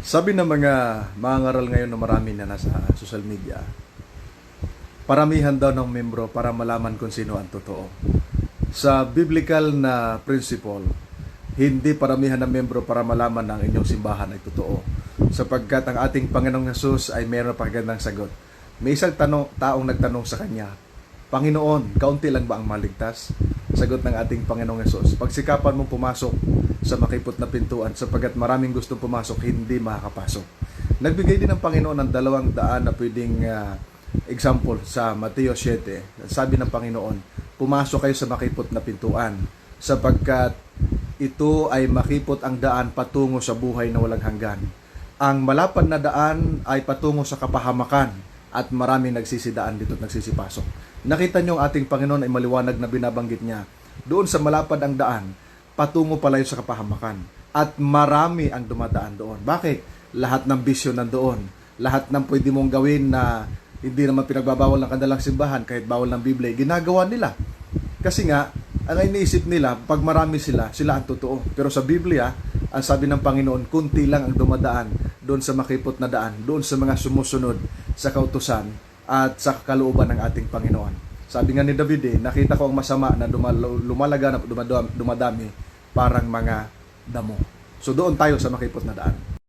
Sabi ng mga mga ngaral ngayon na marami na nasa social media, paramihan daw ng membro para malaman kung sino ang totoo. Sa biblical na principle, hindi paramihan ng membro para malaman ang inyong simbahan ay totoo. Sapagkat ang ating Panginoong Yesus ay mayroon pa gandang sagot. May isang tanong, taong nagtanong sa kanya, Panginoon, kaunti lang ba ang maligtas? Sagot ng ating Panginoong Yesus, pagsikapan mong pumasok sa makipot na pintuan sapagkat maraming gustong pumasok, hindi makakapasok. Nagbigay din ng Panginoon ng dalawang daan na pwedeng ah, example sa Mateo 7. Sabi ng Panginoon, pumasok kayo sa makipot na pintuan sapagkat ito ay makipot ang daan patungo sa buhay na walang hanggan. Ang malapad na daan ay patungo sa kapahamakan at maraming nagsisidaan dito at nagsisipasok. Nakita niyo ang ating Panginoon ay maliwanag na binabanggit niya. Doon sa malapad ang daan, patungo palayo sa kapahamakan. At marami ang dumadaan doon. Bakit? Lahat ng bisyo nandoon. Lahat ng pwede mong gawin na hindi naman pinagbabawal ng kanilang simbahan kahit bawal ng Biblia, ginagawa nila. Kasi nga, ang iniisip nila, pag marami sila, sila ang totoo. Pero sa Biblia, ang sabi ng Panginoon, kunti lang ang dumadaan doon sa makipot na daan, doon sa mga sumusunod sa kautusan at sa kalooban ng ating Panginoon. Sabi nga ni David eh, nakita ko ang masama na lumalaganap, dumadami, dumadami parang mga damo. So doon tayo sa makipot na daan.